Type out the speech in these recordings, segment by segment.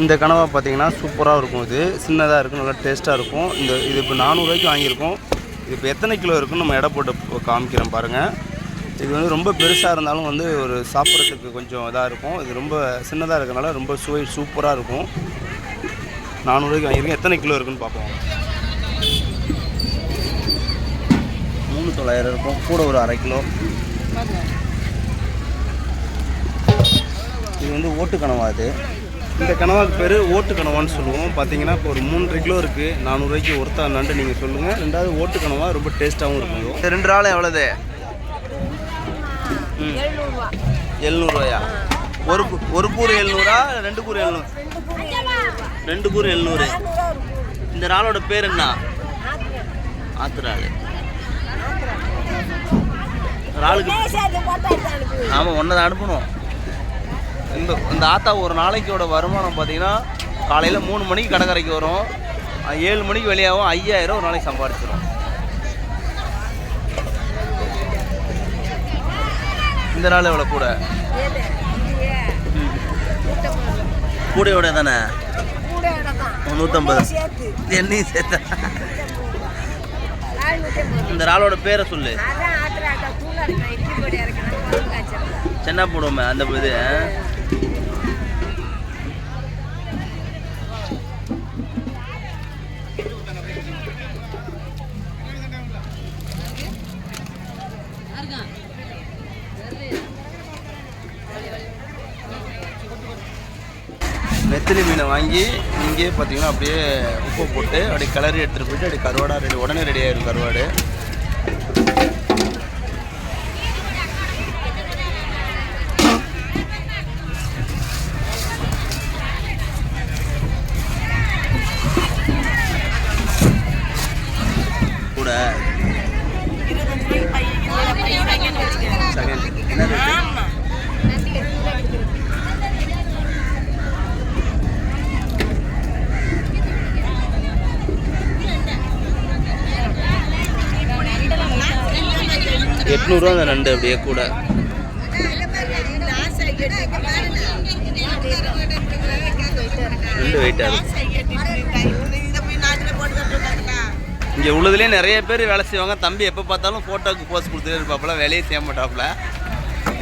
இந்த கனவா பார்த்தீங்கன்னா சூப்பராக இருக்கும் இது. சின்னதாக இருக்கும் நல்லா டேஸ்ட்டாக இருக்கும். இந்த இது இப்போ நானூறுரூவாய்க்கு வாங்கியிருக்கோம். இது இப்போ எத்தனை கிலோ இருக்குன்னு நம்ம எடை போட்டு காமிக்கிறோம் பாருங்கள் இது வந்து ரொம்ப பெருசாக இருந்தாலும் வந்து ஒரு சாப்பிட்றதுக்கு கொஞ்சம் இதாக இருக்கும். இது ரொம்ப சின்னதாக இருக்கிறனால ரொம்ப சுவை சூப்பராக இருக்கும். நானூறுரூவாய்க்கு வாங்கியிருக்கோம் எத்தனை கிலோ இருக்குன்னு பார்ப்போம். மூணு தொள்ளாயிரம் இருக்கும். கூட ஒரு அரை கிலோ. இது வந்து ஓட்டு கனவா அது. இந்த கனவாக்கு பேர் ஓட்டு கனவான்னு சொல்லுவோம். பார்த்தீங்கன்னா இப்போ ஒரு மூன்றரை கிலோ இருக்குது நானூறுரூவாய்க்கு ஒருத்தா நண்டு நீங்கள் சொல்லுங்கள் ரெண்டாவது ஓட்டு கனவா ரொம்ப டேஸ்ட்டாகவும் இருக்கும். இது. இது ரெண்டு ஆள் எவ்வளோது ம். எழுநூறுவாயா? ஒரு ஒரு கூறு எழுநூறா ரெண்டு கூறு எழுநூறு? ரெண்டு கூறு எழுநூறு. இந்த இறாலோட பேர் என்ன? ஆத்துறாள் இறாலுக்கு ஆமாம் ஒன்றை தான் அனுப்பணும். இந்த இந்த ஆத்தா ஒரு நாளைக்கோட வருமானம் பார்த்தீங்கன்னா காலையில் மூணு மணிக்கு கடற்கரைக்கு வரும். ஏழு மணிக்கு வெளியாகும். ஐயாயிரம் ஒரு நாளைக்கு சம்பாதிச்சிடும் இந்த நாள் எவ்வளோ கூட? கூடையோட தானே? நூற்றம்பது என்னையும் சேர்த்த. இந்த இறாலோட பேரை சொல்லு. சென்னா போடுவோமே அந்த இது நெத்திலி மீனை வாங்கி இங்கேயே பார்த்தீங்கன்னா அப்படியே உப்பு போட்டு அப்படியே கிளறி எடுத்துகிட்டு போயிட்டு அப்படியே கருவாடாக ரெடி உடனே ரெடி ஆகிடும் கருவாடு. எட்நூறுவா அந்த நண்டு அப்படியே கூட. ரெண்டு வெயிட்டாக இங்கே உள்ளதுலேயே நிறைய பேர் வேலை செய்வாங்க. தம்பி எப்போ பார்த்தாலும் ஃபோட்டோக்கு போஸ்ட் கொடுத்துட்டே இருப்பாப்புல வேலையே செய்ய மாட்டாப்புல.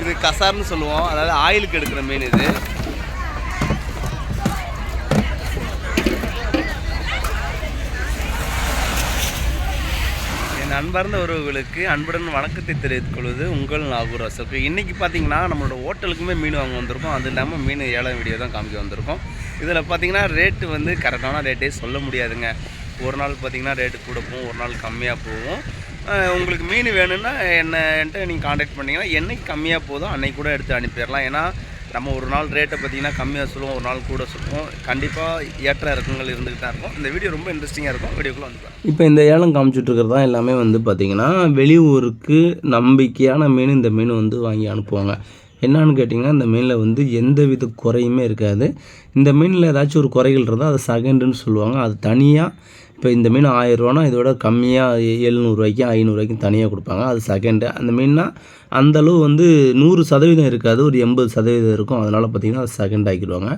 இது கசார்னு சொல்லுவோம். அதாவது ஆயிலுக்கு எடுக்கிற மீன் இது. அன்பார்ந்த உறவுகளுக்கு அன்புடன் வணக்கத்தை தெரிவித்துக் கொள்வது உங்கள் நாகூர் அசோக் இன்றைக்கி பார்த்தீங்கன்னா நம்மளோட ஹோட்டலுக்குமே மீன் வாங்க வந்திருக்கோம். அது இல்லாமல் மீன் ஏழாம் வீடியோ தான் காமிக்க வந்திருக்கோம். இதில் பார்த்தீங்கன்னா ரேட்டு வந்து கரெக்டான ரேட்டே சொல்ல முடியாதுங்க. ஒரு நாள் பார்த்தீங்கன்னா ரேட்டு கூட போகும் ஒரு நாள் கம்மியாக போகும். உங்களுக்கு மீன் வேணும்னா என்ன என்கிட்ட நீங்கள் காண்டாக்ட் பண்ணிங்கன்னா என்றைக்கு கம்மியாக போதும் அன்னைக்கு கூட எடுத்து அனுப்பிடலாம். ஏன்னா நம்ம ஒரு நாள் ரேட்டை பார்த்தீங்கன்னா கம்மியாக சொல்லுவோம் ஒரு நாள் கூட சொல்லுவோம். கண்டிப்பாக ஏற்ற இறக்கங்கள் இருந்துகிட்டு தான் இருக்கும். இந்த வீடியோ ரொம்ப இன்ட்ரெஸ்டிங்காக இருக்கும். வீடியோக்குள்ளே வந்துக்கலாம் இப்போ இந்த ஏலம் காமிச்சிட்டு இருக்கிறது தான் எல்லாமே வந்து பார்த்திங்கன்னா வெளியூருக்கு நம்பிக்கையான மீன் இந்த மீன் வந்து வாங்கி அனுப்புவாங்க. என்னான்னு கேட்டிங்கன்னா இந்த மீனில் வந்து எந்த வித குறையுமே இருக்காது. இந்த மீனில் ஏதாச்சும் ஒரு குறைகள் இருந்தால் அது செகண்டுன்னு சொல்லுவாங்க. அது தனியாக இப்போ இந்த மீன் ஆயிரரூவானா இதோட கம்மியாக எழுநூறுவாய்க்கும் ஐநூறுரூவாய்க்கும் தனியாக கொடுப்பாங்க. அது செகண்டு அந்த மீன்னா அந்த அளவு வந்து நூறு சதவீதம் இருக்காது. ஒரு எண்பது சதவீதம் இருக்கும். அதனால் பார்த்திங்கன்னா அது செகண்ட் ஆக்கிடுவாங்க.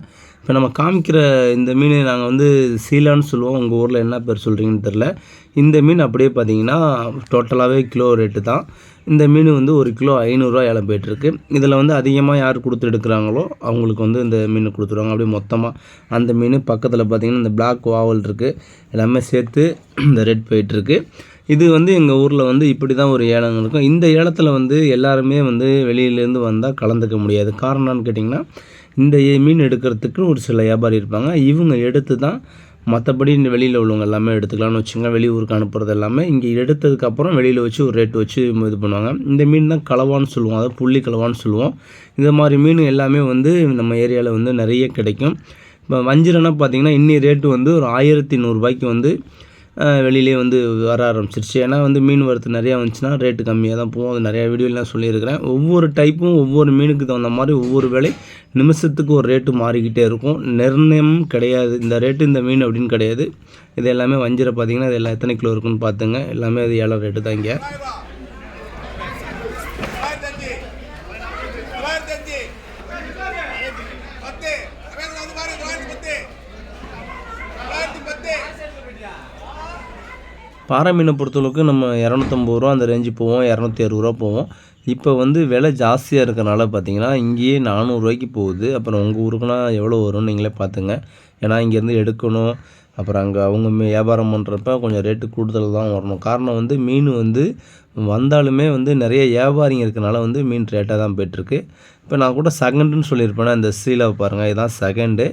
இப்போ நம்ம காமிக்கிற இந்த மீன் நாங்கள் வந்து சீலான்னு சொல்லுவோம். உங்கள் ஊரில் என்ன பேர் சொல்கிறீங்கன்னு தெரில இந்த மீன் அப்படியே பார்த்தீங்கன்னா டோட்டலாகவே கிலோ ரேட்டு தான். இந்த மீன் வந்து ஒரு கிலோ ஐநூறுரூவா ஏலம் போயிட்டுருக்கு. இதில் வந்து அதிகமாக யார் கொடுத்து எடுக்கிறாங்களோ அவங்களுக்கு வந்து இந்த மீன் கொடுத்துருவாங்க. அப்படியே மொத்தமாக அந்த மீன் பக்கத்தில் பார்த்தீங்கன்னா இந்த பிளாக் வாவல் இருக்குது எல்லாமே சேர்த்து இந்த ரெட் போயிட்டுருக்கு. இது வந்து எங்கள் ஊரில் வந்து இப்படி தான் ஒரு ஏலம் இருக்கும். இந்த ஏலத்தில் வந்து எல்லாருமே வந்து வெளியிலேருந்து வந்தால் கலந்துக்க முடியாது. காரணம் கேட்டிங்கன்னா இந்த ஏ- மீன் எடுக்கிறதுக்கு ஒரு சில வியாபாரி இருப்பாங்க. இவங்க எடுத்து தான் மற்றபடி இந்த வெளியில் உள்ளவங்க எல்லாமே எடுத்துக்கலாம்னு வச்சுங்க வெளியூருக்கு அனுப்புறது எல்லாமே. இங்கே எடுத்ததுக்கப்புறம் வெளியில் வச்சு ஒரு ரேட் வச்சு இது பண்ணுவாங்க. இந்த மீன் தான் கலவான்னு சொல்லுவோம். அதாவது புள்ளி கலவான்னு சொல்லுவோம். இந்த மாதிரி மீன் எல்லாமே வந்து நம்ம ஏரியாவில் வந்து நிறைய கிடைக்கும். இப்போ வஞ்சிரம்னா பார்த்திங்கன்னா இன்னி ரேட்டு வந்து ஒரு ஆயிரத்தி நூறுரூபாய்க்கு வந்து வெளியிலே வந்து வர ஆரம்பிச்சிருச்சு. ஏன்னா வந்து மீன் வரத்து நிறையா வந்துச்சுன்னா ரேட்டு கம்மியாக தான் போகும். அது நிறையா வீடியோலாம் சொல்லியிருக்கிறேன். ஒவ்வொரு டைப்பும் ஒவ்வொரு மீனுக்கு தகுந்த மாதிரி ஒவ்வொரு வேலை நிமிஷத்துக்கு ஒரு ரேட்டு மாறிக்கிட்டே இருக்கும். நிர்ணயம் கிடையாது. இந்த ரேட்டு இந்த மீன் அப்படின்னு கிடையாது. இது எல்லாமே வஞ்சிரை பார்த்தீங்கன்னா இது எல்லாம் எத்தனை கிலோ இருக்குன்னு பார்த்துங்க. எல்லாமே அது ஏழை ரேட்டு தான் இங்கே. பாறை மீனை பொறுத்தளவுக்கு நம்ம இரநூத்தம்பது ரூபா அந்த ரேஞ்சு போவோம் இரநூத்தி அறுபது ரூபா போவோம். இப்போ வந்து விலை ஜாஸ்தியாக இருக்கிறனால பார்த்தீங்கன்னா இங்கேயே நானூறுரூவாய்க்கு போகுது. அப்புறம் உங்கள் ஊருக்குனா எவ்வளோ வரும்னு நீங்களே பார்த்துங்க ஏன்னா இங்கேருந்து எடுக்கணும். அப்புறம் அங்கே அவங்க வியாபாரம் பண்ணுறப்ப கொஞ்சம் ரேட்டு கூடுதல் தான் வரணும். காரணம் வந்து மீன் வந்து வந்தாலுமே வந்து நிறைய வியாபாரிங்க இருக்கனால வந்து மீன் ரேட்டாக தான் போயிட்டுருக்கு இப்போ நான் கூட செகண்டுன்னு சொல்லியிருப்பேன்னா இந்த சீலாவை பாருங்கள் இதுதான் செகண்டு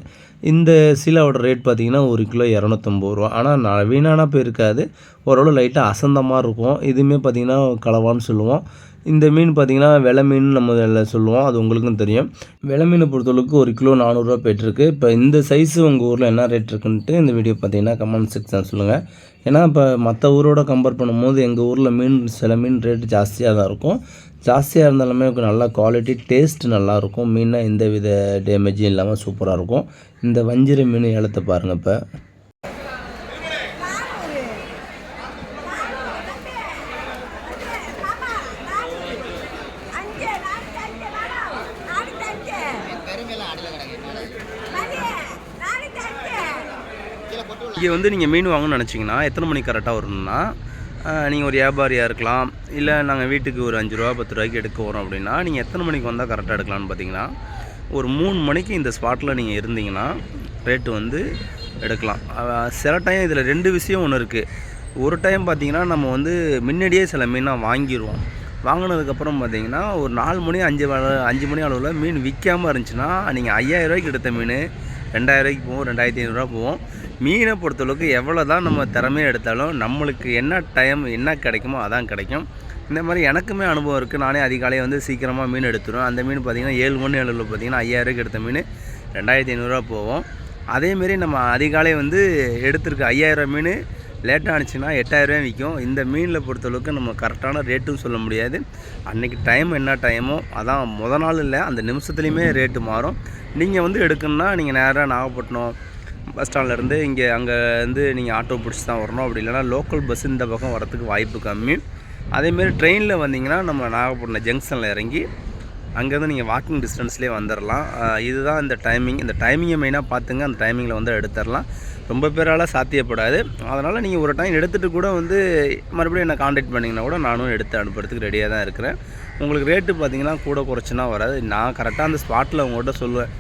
இந்த சீலாவோட ரேட் பார்த்திங்கன்னா ஒரு கிலோ இரநூத்தம்பது ரூபா. ஆனால் நான் வீணானா போய் இருக்காது ஓரளவு லைட்டாக அசந்தமாக இருக்கும். இதுவுமே பார்த்தீங்கன்னா கலவான்னு சொல்லுவோம். இந்த மீன் பார்த்தீங்கன்னா வெலை மீன் நம்ம இதில் சொல்லுவோம். அது உங்களுக்கும் தெரியும். வெலை மீனை பொறுத்தளவுக்கு ஒரு கிலோ நானூறுரூவா போயிட்டுருக்கு. இப்போ இந்த சைஸு உங்கள் ஊரில் என்ன ரேட் இருக்குன்ட்டு இந்த வீடியோ பார்த்தீங்கன்னா கமெண்ட் செக்ஷன் சொல்லுங்கள் ஏன்னா இப்போ மற்ற ஊரோட கம்பேர் பண்ணும்போது எங்கள் ஊரில் மீன் சில மீன் ரேட்டு ஜாஸ்தியாக தான் இருக்கும். ஜாஸ்தியாக இருந்தாலுமே நல்லா குவாலிட்டி டேஸ்ட் நல்லாயிருக்கும். மீனாக எந்த வித டேமேஜும் இல்லாமல் சூப்பராக இருக்கும். இந்த வஞ்சிர மீன் ஏலத்தை பாருங்கள் இப்போ. இங்கே வந்து நீங்கள் மீன் வாங்கணும்னு நினச்சிங்கன்னா எத்தனை மணிக்கு கரெக்டாக வரணும்னா நீங்கள் ஒரு வியாபாரியாக இருக்கலாம். இல்லை நாங்கள் வீட்டுக்கு ஒரு அஞ்சு ரூபா பத்து ரூபாய்க்கு எடுக்க வரோம் அப்படின்னா நீங்கள் எத்தனை மணிக்கு வந்தால் கரெக்டாக எடுக்கலாம்னு பார்த்தீங்கன்னா ஒரு மூணு மணிக்கு இந்த ஸ்பாட்டில் நீங்கள் இருந்தீங்கன்னா ரேட்டு வந்து எடுக்கலாம். சில டைம் இதில் ரெண்டு விஷயம் ஒன்று இருக்குது ஒரு டைம் பார்த்தீங்கன்னா நம்ம வந்து முன்னாடியே சில மீனாக வாங்கிடுவோம் வாங்கினதுக்கப்புறம் பார்த்தீங்கன்னா ஒரு நாலு மணி அஞ்சு அஞ்சு மணி அளவில் மீன் விற்காமல் இருந்துச்சுன்னா நீங்கள் ஐயாயிரம் ரூபாய்க்கு எடுத்த மீன் ரெண்டாயிரம் போவோம் ரெண்டாயிரத்தி ஐநூறுரூவா போவோம். மீனை பொறுத்தளவுக்கு எவ்வளோ தான் நம்ம திறமையாக எடுத்தாலும் நம்மளுக்கு என்ன டைம் என்ன கிடைக்குமோ அதான் கிடைக்கும். இந்த மாதிரி எனக்குமே அனுபவம் இருக்குது நானே அதிகாலையே வந்து சீக்கிரமாக மீன் எடுத்துருவேன். அந்த மீன் பார்த்திங்கன்னா ஏழு மணி ஏழில் பார்த்தீங்கன்னா ஐயாயிரூவாய்க்கு எடுத்த மீன் ரெண்டாயிரத்தி ஐநூறுரூவா போவோம். அதேமாரி நம்ம அதிகாலை வந்து எடுத்திருக்க ஐயாயிரம் மீன் லேட்டாக ஆனிச்சுன்னா எட்டாயிரரூவா விற்கும். இந்த மீனில் பொறுத்தளவுக்கு நம்ம கரெக்டான ரேட்டும் சொல்ல முடியாது. அன்றைக்கி டைம் என்ன டைமோ அதான் முத நாள் இல்லை. அந்த நிமிஷத்துலையுமே ரேட்டு மாறும். நீங்கள் வந்து எடுக்கணும்னா நீங்கள் நேராக நாகப்பட்டினம் பஸ் ஸ்டாண்ட்லேருந்து இங்கே அங்கே வந்து நீங்கள் ஆட்டோ பிடிச்சி தான் வரணும். அப்படி இல்லைன்னா லோக்கல் பஸ் இந்த பக்கம் வரத்துக்கு வாய்ப்பு கம்மி. அதேமாரி ட்ரெயினில் வந்தீங்கன்னா நம்ம நாகப்பட்டினம் ஜங்ஷனில் இறங்கி அங்கேருந்து நீங்கள் வாக்கிங் டிஸ்டன்ஸ்லேயே வந்துடலாம் இதுதான் இந்த டைமிங் இந்த டைமிங்கை மெயினாக பார்த்துங்க. அந்த டைமிங்கில் வந்து எடுத்துடலாம் ரொம்ப பேரால் சாத்தியப்படாது. அதனால் நீங்கள் ஒரு டைம் எடுத்துகிட்டு கூட வந்து மறுபடியும் என்னை காண்டாக்ட் பண்ணிங்கன்னா கூட நானும் எடுத்து அனுப்புறதுக்கு ரெடியாக தான் இருக்கிறேன். உங்களுக்கு ரேட்டு பார்த்தீங்கன்னா கூட குறைச்சினா வராது. நான் கரெக்டாக அந்த ஸ்பாட்டில் உங்கள்கிட்ட சொல்லுவேன்.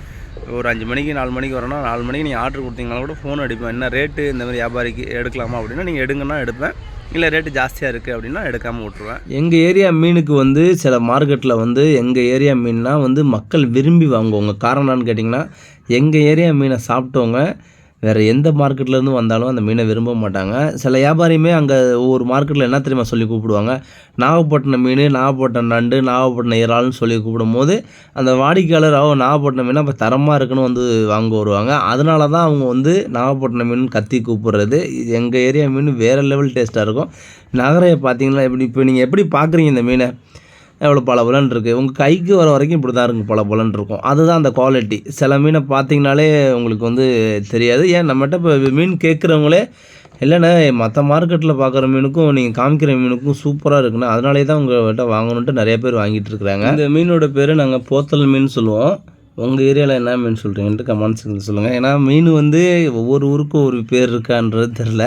ஒரு அஞ்சு மணிக்கு நாலு மணிக்கு வரணும் நாலு மணிக்கு நீங்கள் ஆர்டர் கொடுத்தீங்கன்னா கூட ஃபோன் அடிப்பேன். என்ன ரேட்டு இந்த மாதிரி வியாபாரிக்கு எடுக்கலாமா அப்படின்னா நீங்கள் எடுங்கன்னா எடுப்பேன். இல்லை ரேட்டு ஜாஸ்தியாக இருக்குது அப்படின்னா எடுக்காமல் விட்ருவேன் எங்கள் ஏரியா மீனுக்கு வந்து சில மார்க்கெட்டில் வந்து எங்கள் ஏரியா மீன்னால் வந்து மக்கள் விரும்பி வாங்குவாங்க. காரணம் என்னன்னு கேட்டிங்கன்னா எங்கள் ஏரியா மீனை சாப்பிட்டவங்க வேறு எந்த மார்க்கெட்லேருந்து வந்தாலும் அந்த மீனை விரும்ப மாட்டாங்க. சில வியாபாரியுமே அங்கே ஒவ்வொரு மார்க்கெட்டில் என்ன தெரியுமா சொல்லி கூப்பிடுவாங்க? நாகப்பட்டினம் மீன் நாகப்பட்டினம் நண்டு நாகப்பட்டினம் இறால்னு சொல்லி கூப்பிடும் போது அந்த வாடிக்கையாளர் அவ நாகப்பட்டினம் மீன் அப்போ தரமாக இருக்குன்னு வந்து வாங்க வருவாங்க. அதனால தான் அவங்க வந்து நாகப்பட்டினம் மீன் கத்தி கூப்பிடுறது. எங்கள் ஏரியா மீன் வேறு லெவல் டேஸ்ட்டாக இருக்கும். நகரையை பார்த்தீங்கன்னா எப்படி இப்போ நீங்கள் எப்படி பார்க்குறீங்க இந்த மீனை? எவ்வளோ பல பலன் இருக்குது உங்கள் கைக்கு வர வரைக்கும் இப்படி தான் இருக்கும் பல பலன் இருக்கும். அதுதான் அந்த குவாலிட்டி சில மீனை பார்த்தீங்கனாலே உங்களுக்கு வந்து தெரியாது. ஏன் நம்மகிட்ட இப்போ மீன் கேட்குறவங்களே இல்லைண்ணே மற்ற மார்க்கெட்டில் பார்க்குற மீனுக்கும் நீங்கள் காமிக்கிற மீனுக்கும் சூப்பராக இருக்குண்ணா. அதனாலே தான் உங்கள்கிட்ட வாங்கணுன்ட்டு நிறைய பேர் வாங்கிட்டு இருக்கிறாங்க. இந்த மீனோட பேர் நாங்கள் போத்தல் மீன் சொல்லுவோம். உங்கள் ஏரியாவில் என்ன மீன் சொல்கிறீங்கன்ட்டு கமெண்ட்ஸ் சொல்லுங்கள் ஏன்னா மீன் வந்து ஒவ்வொரு ஊருக்கும் ஒரு பேர் இருக்கான்றது தெரில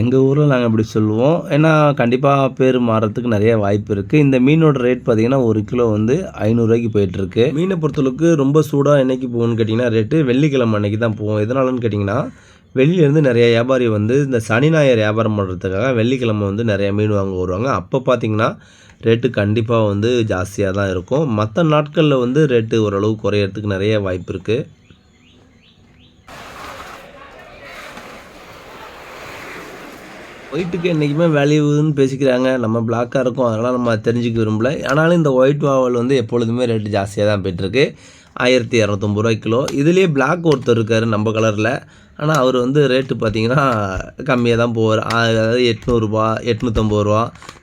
எங்கள் ஊரில் நாங்கள் இப்படி சொல்லுவோம். ஏன்னா கண்டிப்பாக பேர் மாறத்துக்கு நிறைய வாய்ப்பு இருக்குது இந்த மீனோட ரேட் பார்த்தீங்கன்னா ஒரு கிலோ வந்து ஐநூறுரூவாய்க்கு போயிட்டுருக்கு மீனை பொறுத்தளவுக்கு ரொம்ப சூடாக என்றைக்கு போகும்னு கேட்டிங்கன்னா ரேட்டு வெள்ளிக்கிழமை அன்னைக்கு தான் போகும் எதனாலன்னு கேட்டிங்கன்னா வெளியிலேருந்து நிறைய வியாபாரி வந்து இந்த சனி ஞாயிறு வியாபாரம் பண்ணுறதுக்காக வெள்ளிக்கிழமை வந்து நிறைய மீன் வாங்க வருவாங்க. அப்போ பார்த்தீங்கன்னா ரேட்டு கண்டிப்பாக வந்து ஜாஸ்தியாக தான் இருக்கும். மற்ற நாட்களில் வந்து ரேட்டு ஓரளவு குறையறதுக்கு நிறைய வாய்ப்பு இருக்குது ஒயிட்டுக்கு என்றைக்குமே வேல்யூன்னு பேசிக்கிறாங்க. நம்ம பிளாக்காக இருக்கும். அதனால் நம்ம தெரிஞ்சுக்க விரும்பல. ஆனாலும் இந்த ஒயிட் வாவல் வந்து எப்பொழுதுமே ரேட்டு ஜாஸ்தியாக தான் போயிட்டுருக்கு. ஆயிரத்தி இரநூத்தொம்பது ரூபாய் கிலோ. இதுலேயே பிளாக் ஒருத்தர் இருக்கார் நம்ம கலரில் ஆனால் அவர் வந்து ரேட்டு பார்த்தீங்கன்னா கம்மியாக தான் போவார். அதாவது எட்நூறுபா எட்நூற்றம்பது ரூபா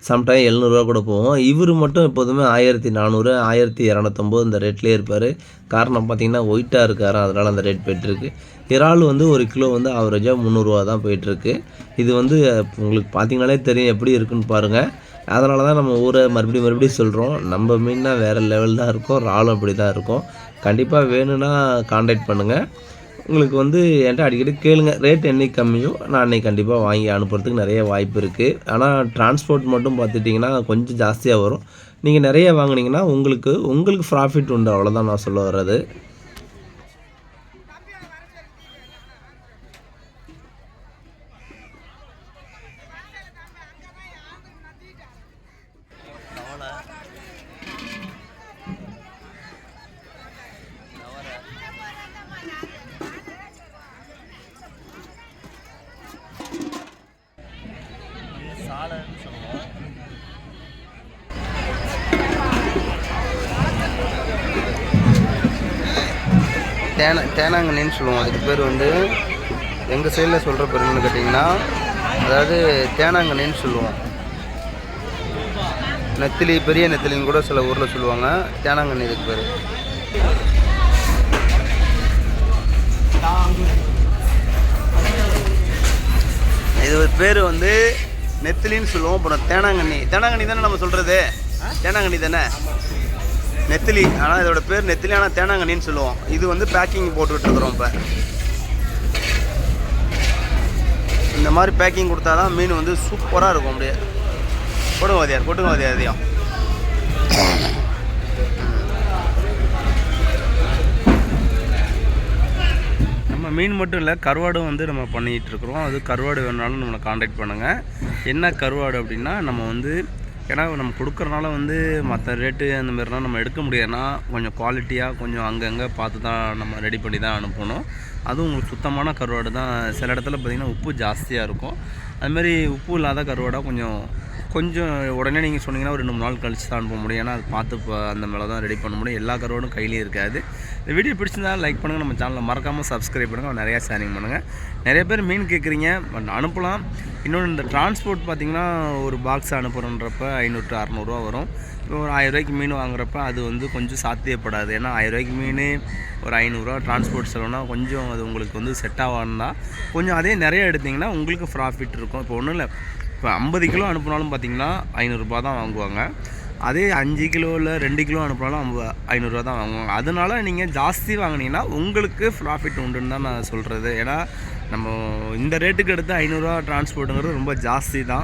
சம்டைம் எழுநூறுவா கூட போவோம். இவர் மட்டும் எப்போதுமே ஆயிரத்தி நானூறு ஆயிரத்தி இரநூத்தொம்பது இந்த ரேட்லேயே இருப்பார். காரணம் பார்த்தீங்கன்னா ஒயிட்டாக இருக்கார். அதனால் அந்த ரேட் போயிட்டுருக்கு. இறால் வந்து ஒரு கிலோ வந்து ஆவரேஜாக முந்நூறுரூவா தான் போயிட்டுருக்கு. இது வந்து உங்களுக்கு பார்த்தீங்கனாலே தெரியும் எப்படி இருக்குன்னு பாருங்கள் அதனால தான் நம்ம ஊரை மறுபடியும் மறுபடியும் சொல்கிறோம் நம்ம மீன்னா வேறு லெவல் தான் இருக்கும். இறாலும் அப்படி தான் இருக்கும். கண்டிப்பாக வேணும்னா காண்டாக்ட் பண்ணுங்கள் உங்களுக்கு வந்து என்கிட்ட அடிக்கடி கேளுங்க. ரேட் என்றைக்கு கம்மியோ நான் அன்றைக்கி கண்டிப்பாக வாங்கி அனுப்புறதுக்கு நிறைய வாய்ப்பு இருக்குது ஆனால் டிரான்ஸ்போர்ட் மட்டும் பார்த்துட்டிங்கன்னா கொஞ்சம் ஜாஸ்தியாக வரும். நீங்கள் நிறைய வாங்கினீங்கன்னா உங்களுக்கு உங்களுக்கு ப்ராஃபிட் உண்டு. அவ்வளோதான் நான் சொல்ல வர்றது. தேன தேனாங்கண்ணின்னு சொல்லுவோம். அதுக்கு பேர் வந்து எங்கள் சைடில் சொல்கிற பேர் கேட்டிங்கன்னா அதாவது தேனாங்கண்ணின்னு சொல்லுவோம். நெத்திலி பெரிய நெத்திலின்னு கூட சில ஊரில் சொல்லுவாங்க. தேனாங்கண்ணி இதுக்கு பேர். இது ஒரு பேர் வந்து நெத்திலின்னு சொல்லுவோம். அப்புறம் தேனாங்கண்ணி. தேனாங்கண்ணி தானே நம்ம சொல்கிறது தேனாங்கண்ணி தானே? நெத்திலி. ஆனால் இதோட பேர் நெத்திலி ஆனால் தேனாங்கண்ணின்னு சொல்லுவோம். இது வந்து பேக்கிங் போட்டுக்கிட்டு இருக்கிறோம் இப்போ. இந்த மாதிரி பேக்கிங் கொடுத்தா தான் மீன் வந்து சூப்பராக இருக்கும் அப்படியே. கொடுங்க வாதியார் கொட்டுங்க வாதியார் அதையும் நம்ம மீன் மட்டும் இல்லை கருவாடும் வந்து நம்ம பண்ணிகிட்டு இருக்கிறோம் அது கருவாடு வேணுனாலும் நம்மளை காண்டாக்ட் பண்ணுங்கள் என்ன கருவாடு அப்படின்னா நம்ம வந்து ஏன்னா நம்ம கொடுக்குறனால வந்து மற்ற ரேட்டு அந்த மாதிரிலாம் நம்ம எடுக்க முடியாதுன்னா கொஞ்சம் குவாலிட்டியாக கொஞ்சம் அங்கங்கே பார்த்து தான் நம்ம ரெடி பண்ணி தான் அனுப்பணும். அதுவும் உங்களுக்கு சுத்தமான கருவாடு தான். சில இடத்துல பார்த்திங்கன்னா உப்பு ஜாஸ்தியாக இருக்கும். அதுமாரி உப்பு இல்லாத கருவாடாக கொஞ்சம் கொஞ்சம் உடனே நீங்கள் சொன்னீங்கன்னா ஒரு ரெண்டு மூணு நாள் கழிச்சு தான் அனுப்ப முடியும். ஏன்னா அது பார்த்து இப்போ அந்த மேலே தான் ரெடி பண்ண முடியும். எல்லா கருவாடும் கையிலையும் இருக்காது. இந்த வீடியோ பிடிச்சிருந்தா லைக் பண்ணுங்கள் நம்ம சேனலை மறக்காமல் சப்ஸ்கிரைப் பண்ணுங்கள் நிறையா ஷேரிங் பண்ணுங்கள் நிறைய பேர் மீன் கேட்குறீங்க பட் அனுப்பலாம். இன்னொன்று இந்த டிரான்ஸ்போர்ட் பார்த்தீங்கன்னா ஒரு பாக்ஸ் அனுப்புகிறன்றப்ப ஐநூறு டு அறநூறுவா வரும். இப்போ ஒரு ஆயிரரூவாய்க்கு மீன் வாங்குறப்ப அது வந்து கொஞ்சம் சாத்தியப்படாது. ஏன்னா ஆயிரம் ரூபாய்க்கு மீன் ஒரு ஐநூறுரூவா டிரான்ஸ்போர்ட் செலவுனா கொஞ்சம் அது உங்களுக்கு வந்து செட் ஆகாதுன்னா கொஞ்சம் அதே நிறைய எடுத்திங்கன்னா உங்களுக்கு ப்ராஃபிட் இருக்கும். இப்போ ஒன்றும் இல்லை இப்போ ஐம்பது கிலோ அனுப்புனாலும் பார்த்தீங்கன்னா ஐநூறுரூபா தான் வாங்குவாங்க. அதே அஞ்சு கிலோ இல்லை ரெண்டு கிலோ அனுப்பினாலும் ஐம்பது ஐநூறுரூவா தான் வாங்குவாங்க. அதனால நீங்கள் ஜாஸ்தி வாங்கினீங்கன்னா உங்களுக்கு ப்ராஃபிட் உண்டுன்னு தான் நான் சொல்கிறது ஏன்னா நம்ம இந்த ரேட்டுக்கு எடுத்து ஐநூறுரூவா டிரான்ஸ்போர்ட்டுங்கிறது ரொம்ப ஜாஸ்தி தான்.